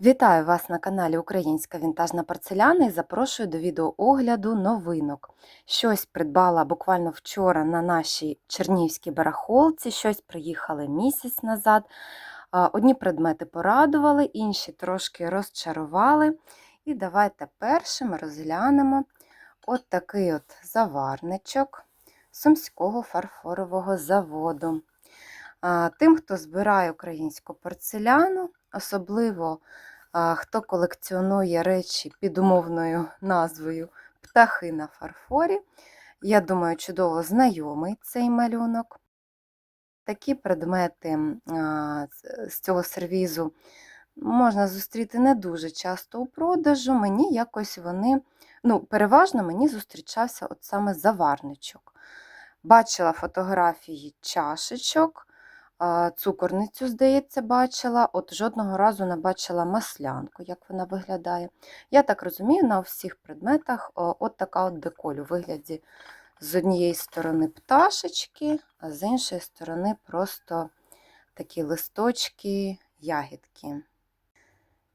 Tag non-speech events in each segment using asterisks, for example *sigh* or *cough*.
Вітаю вас на каналі Українська вінтажна порцеляна і запрошую до відеоогляду новинок. Щось придбала буквально вчора на нашій чернівській барахолці, щось приїхали місяць назад. Одні предмети порадували, інші трошки розчарували. І давайте першим розглянемо от такий от заварничок Сумського фарфорового заводу. Тим, хто збирає українську порцеляну, особливо хто колекціонує речі під умовною назвою Птахи на фарфорі. Я думаю, чудово знайомий цей малюнок. Такі предмети з- цього сервізу можна зустріти не дуже часто у продажу. Мені якось вони, ну, переважно мені зустрічався от саме заварничок. Бачила фотографії чашечок, цукорницю, здається, бачила. От жодного разу не бачила маслянку, як вона виглядає. Я так розумію, на всіх предметах от така от деколь у вигляді з однієї сторони пташечки, а з іншої сторони просто такі листочки, ягідки.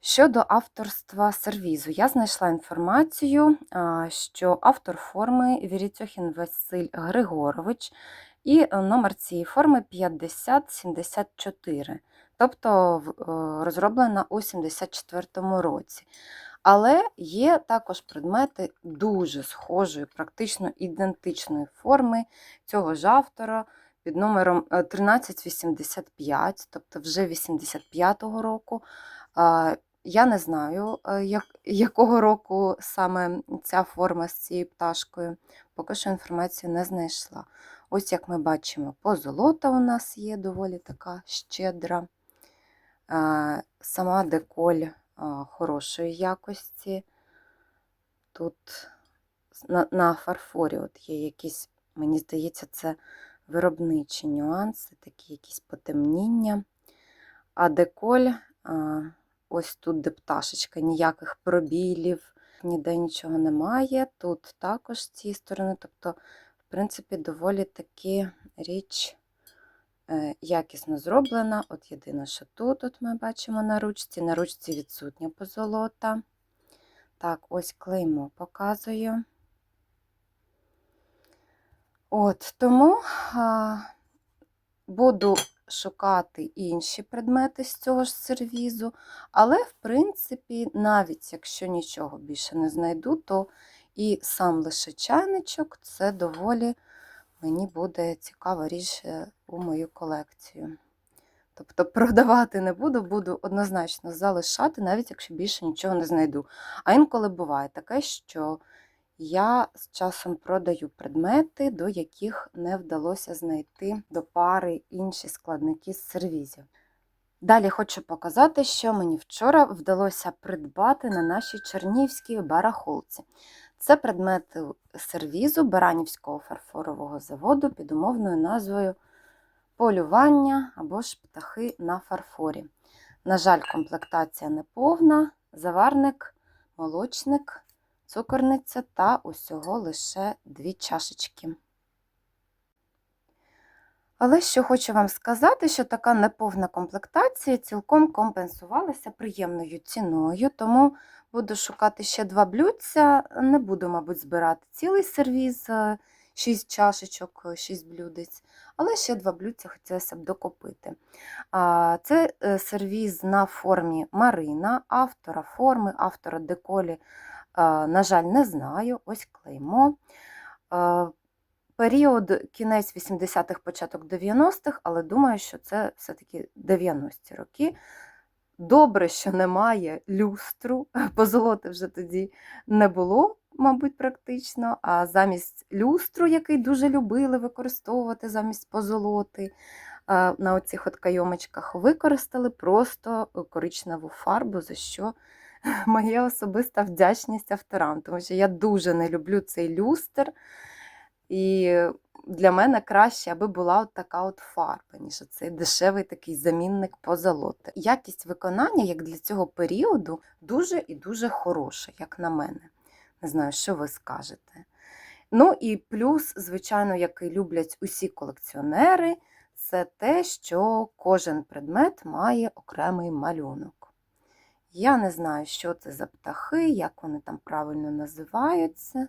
Щодо авторства сервізу, я знайшла інформацію, що автор форми Віріцьохін Василь Григорович і е, номер цієї форми 5074, тобто е, розроблена у 74-му році. Але є також предмети дуже схожої, практично ідентичної форми цього ж автора під номером е, 1385, тобто вже 85-го року. Я не знаю, е, як, якого року саме ця форма з цією пташкою. Поки що інформацію не знайшла. Ось як ми бачимо, позолота у нас є доволі така щедра. Сама деколь хорошої якості. Тут на, фарфорі от є якісь, мені здається, це виробничі нюанси, такі якісь потемніння. А деколь, ось тут де пташечка, ніяких пробілів, ніде нічого немає. Тут також з цієї сторони, тобто, принципі, доволі таки річ е, якісно зроблена. От єдине, що тут от ми бачимо на ручці. На ручці відсутня позолота. Так, ось клеймо показую. От, тому а, буду шукати інші предмети з цього ж сервізу, але, в принципі, навіть якщо нічого більше не знайду, то і сам лише чайничок це доволі мені буде цікава річ у мою колекцію. Тобто продавати не буду, буду однозначно залишати, навіть якщо більше нічого не знайду. А інколи буває таке, що я з часом продаю предмети, до яких не вдалося знайти до пари інші складники з сервізів. Далі хочу показати, що мені вчора вдалося придбати на нашій Чернівській барахолці. Це предмети сервізу Баранівського фарфорового заводу під умовною назвою полювання або ж птахи на фарфорі. На жаль, комплектація неповна, заварник, молочник, цукорниця та усього лише дві чашечки. Але що хочу вам сказати, що така неповна комплектація цілком компенсувалася приємною ціною, тому буду шукати ще два блюдця. Не буду, мабуть, збирати цілий сервіз, 6 чашечок, 6 блюдець, але ще два блюдця хотілося б докупити. Це е, сервіз на формі Марина, автора форми, автора деколі, на жаль, не знаю. Ось клеймо. Період кінець 80-х, початок 90-х, але думаю, що це все-таки 90-ті роки. Добре, що немає люстру, *laughs* позолоти вже тоді не було, мабуть, практично. А замість люстру, який дуже любили використовувати замість позолоти, на оцих от кайомочках використали просто коричневу фарбу, за що *laughs* моя особиста вдячність авторам, тому що я дуже не люблю цей люстр. І для мене краще, аби була от така от фарба, ніж цей дешевий такий замінник позолоти. Якість виконання, як для цього періоду, дуже і дуже хороша, як на мене. Не знаю, що ви скажете. Ну і плюс, звичайно, який люблять усі колекціонери, це те, що кожен предмет має окремий малюнок. Я не знаю, що це за птахи, як вони там правильно називаються.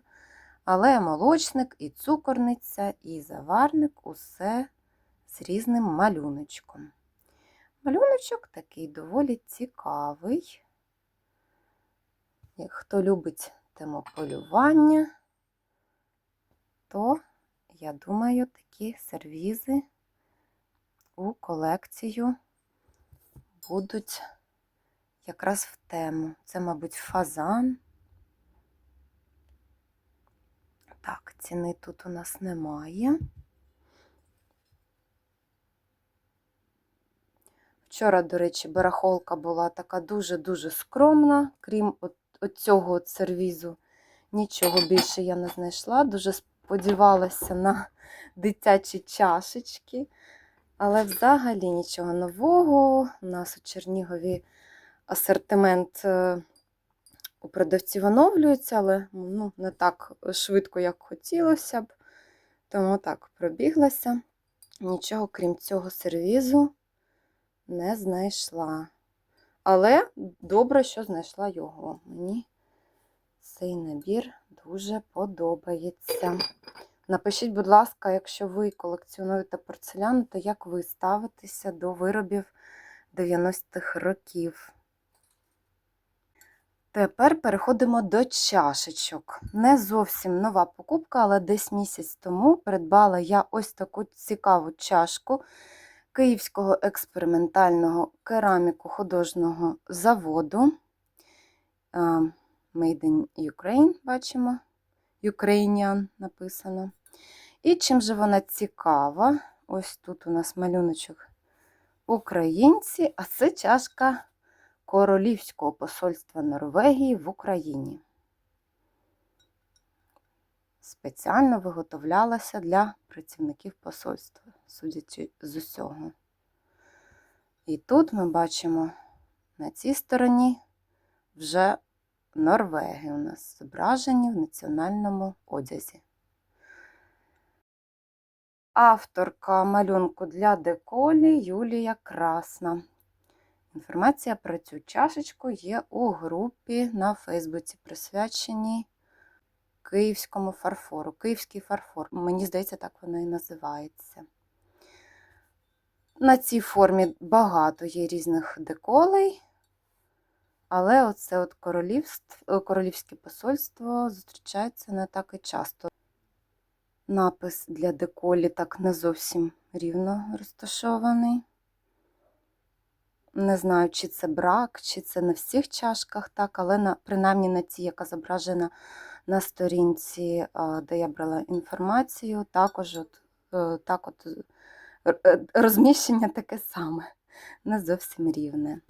Але молочник і цукорниця, і заварник усе з різним малюночком. Малюночок такий доволі цікавий. Як Хто любить тему полювання, то, я думаю, такі сервізи у колекцію будуть якраз в тему. Це, мабуть, фазан. Так, ціни тут у нас немає. Вчора, до речі, барахолка була така дуже-дуже скромна, крім от, от цього от сервізу. Нічого більше я не знайшла. Дуже сподівалася на *laughs* дитячі чашечки. Але взагалі нічого нового. У нас у Чернігові асортимент е, у продавців оновлюється, але ну, не так швидко, як хотілося б. Тому так, пробіглася. Нічого, крім цього сервізу, не знайшла. Але добре, що знайшла його. Мені цей набір дуже подобається. Напишіть, будь ласка, якщо ви колекціонуєте порцеляну, то як ви ставитеся до виробів 90-х років? Тепер переходимо до чашечок. Не зовсім нова покупка, але десь місяць тому придбала я ось таку цікаву чашку Київського експериментального кераміку художнього заводу. Made in Ukraine, бачимо. Ukrainian написано. І чим же вона цікава? Ось тут у нас малюночок українці, а це чашка Королівського посольства Норвегії в Україні. Спеціально виготовлялася для працівників посольства, судячи з усього. І тут ми бачимо на цій стороні вже Норвеги у нас зображені в національному одязі. Авторка малюнку для деколі Юлія Красна. Інформація про цю чашечку є у групі на Фейсбуці, присвяченій київському фарфору. Київський фарфор. Мені здається, так воно і називається. На цій формі багато є різних деколей, але оце от королівство, королівське посольство зустрічається не так і часто. Напис для деколі так не зовсім рівно розташований. Не знаю, чи це брак, чи це на всіх чашках так, але на, принаймні на цій, яка зображена на сторінці, де я брала інформацію, також от, е, так от е, розміщення таке саме, не зовсім рівне.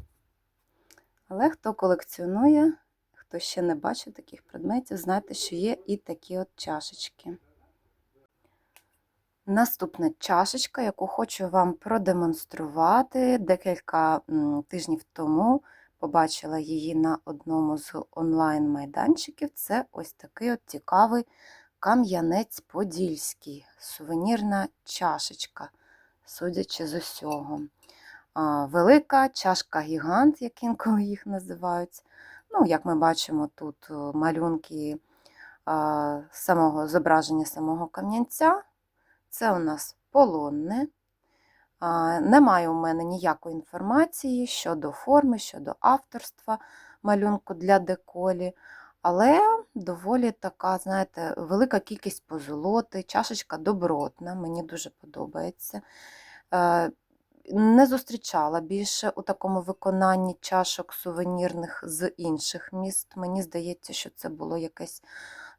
Але хто колекціонує, хто ще не бачив таких предметів, знайте, що є і такі от чашечки. Наступна чашечка, яку хочу вам продемонструвати. Декілька тижнів тому побачила її на одному з онлайн-майданчиків. Це ось такий от цікавий кам'янець подільський, сувенірна чашечка, судячи з усього. Велика чашка гігант, як інколи їх називають. Ну, Як ми бачимо, тут малюнки самого зображення самого кам'янця. Це у нас полонне. Немає у мене ніякої інформації щодо форми, щодо авторства малюнку для деколі. Але доволі така, знаєте, велика кількість позолоти, чашечка добротна, мені дуже подобається. Е, не зустрічала більше у такому виконанні чашок сувенірних з інших міст. Мені здається, що це було якесь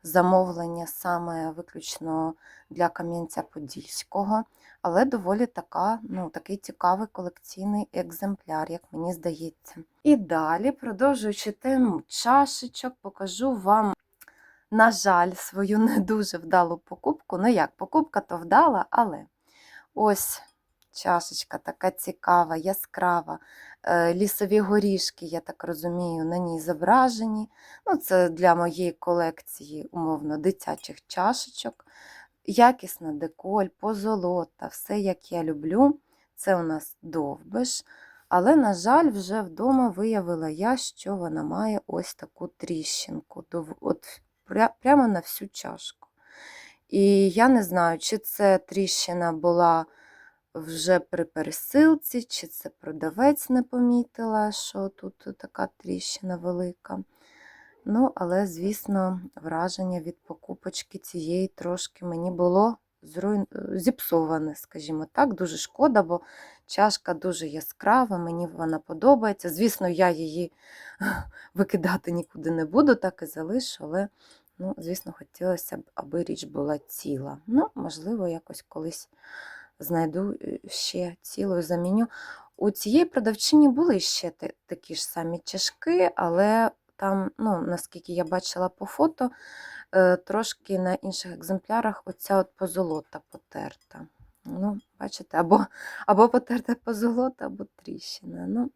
замовлення саме виключно для Кам'янця-Подільського, але доволі така, ну, такий цікавий колекційний екземпляр, як мені здається. І далі, продовжуючи тему чашечок, покажу вам, на жаль, свою не дуже вдалу покупку. Ну як, покупка то вдала, але ось. Чашечка така цікава, яскрава, Е, лісові горішки, я так розумію, на ній зображені. Ну, Це для моєї колекції, умовно, дитячих чашечок. Якісна деколь, позолота, все, як я люблю. Це у нас довбиш. Але, на жаль, вже вдома виявила я, що вона має ось таку тріщинку. От прямо на всю чашку. І я не знаю, чи це тріщина була вже при пересилці, чи це продавець не помітила, що тут така тріщина велика. Ну, але, звісно, враження від покупочки цієї трошки мені було зруйн... зіпсоване, скажімо так. Дуже шкода, бо чашка дуже яскрава, мені вона подобається. Звісно, я її *laughs* викидати нікуди не буду, так і залишу, але, ну, звісно, хотілося б, аби річ була ціла. Ну, можливо, якось колись знайду е, ще цілою заміню. У цієї продавчині були ще такі ж самі чашки, але там, ну, наскільки я бачила по фото, е, трошки на інших екземплярах оця от позолота потерта. Ну, бачите, або, або потерта позолота, або тріщина. Ну,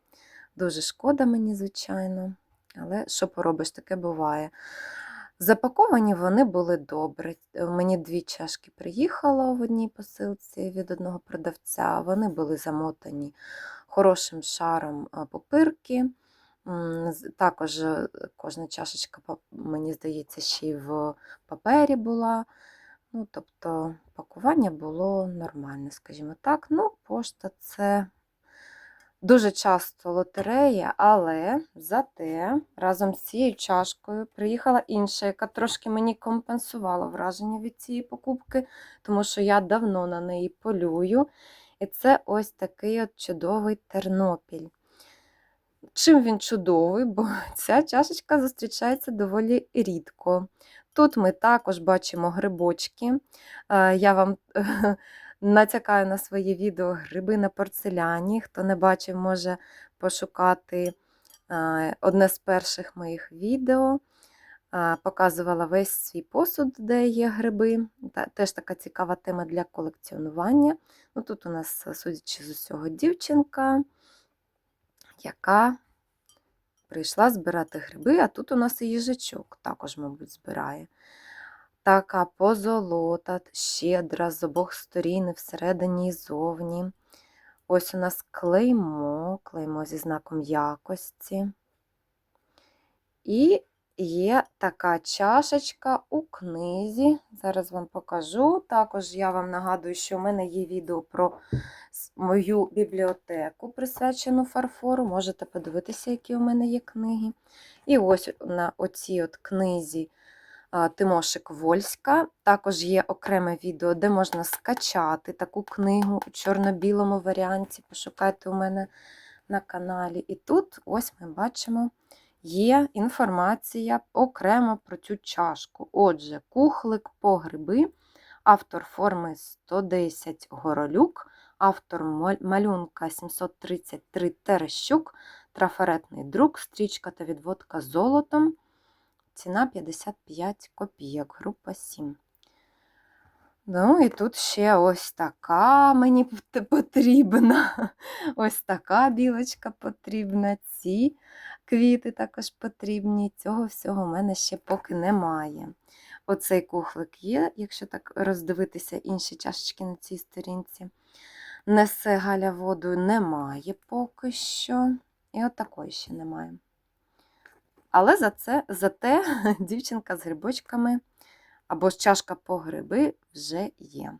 дуже шкода мені, звичайно. Але що поробиш, таке буває. Запаковані вони були добре. Е, Мені дві чашки приїхало в одній посилці від одного продавця. Вони були замотані хорошим шаром а, папирки. Також е, кожна чашечка, мені здається, ще й в папері була. Ну, тобто пакування було нормальне, скажімо так. Ну, пошта це дуже часто лотерея, але зате разом з цією чашкою приїхала інша, яка трошки мені компенсувала враження від цієї покупки, тому що я давно на неї полюю. І це ось такий от чудовий Тернопіль. Чим він чудовий, бо *laughs* ця чашечка зустрічається доволі рідко. Тут ми також бачимо грибочки. Е, Я вам *laughs* натякаю на своє відео гриби на порцеляні. Хто не бачив, може пошукати е, одне з перших моїх відео. Е, Показувала весь свій посуд, де є гриби. Теж така цікава тема для колекціонування. Ну, Тут у нас, судячи з усього, дівчинка яка прийшла збирати гриби, а тут у нас і їжачок також, мабуть, збирає. Така позолота, щедра з обох сторін, всередині і зовні. Ось у нас клеймо, клеймо зі знаком якості. І є така чашечка у книзі. Зараз вам покажу. Також я вам нагадую, що в мене є відео про мою бібліотеку, присвячену фарфору. Можете подивитися, які у мене є книги. І ось на оцій от книзі Тимошик Вольська. Також є окреме відео, де можна скачати таку книгу у чорно-білому варіанті. Пошукайте у мене на каналі. І тут ось ми бачимо. Є інформація окремо про цю чашку. Отже, кухлик по гриби, автор форми 110 Горолюк, автор малюнка 733 Терещук, трафаретний друк, стрічка та відводка золотом. Ціна 55 копійок, група 7. Ну, і тут ще ось така мені потрібна. *laughs* Ось така білочка потрібна. Ці квіти також потрібні. Цього всього в мене ще поки немає. Оцей кухлик є, якщо так роздивитися інші чашечки на цій сторінці. Несе Галя воду немає поки що. І от такої ще немає. Але за це, зате *laughs* дівчинка з грибочками або ж чашка по гриби вже є.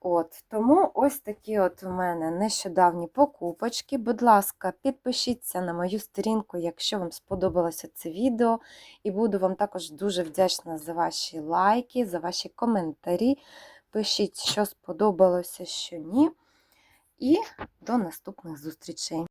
От, тому ось такі от у мене нещодавні покупочки. Будь ласка, підпишіться на мою сторінку, якщо вам сподобалося це відео. І буду вам також дуже вдячна за ваші лайки, за ваші коментарі. Пишіть, що сподобалося, що ні. І до наступних зустрічей.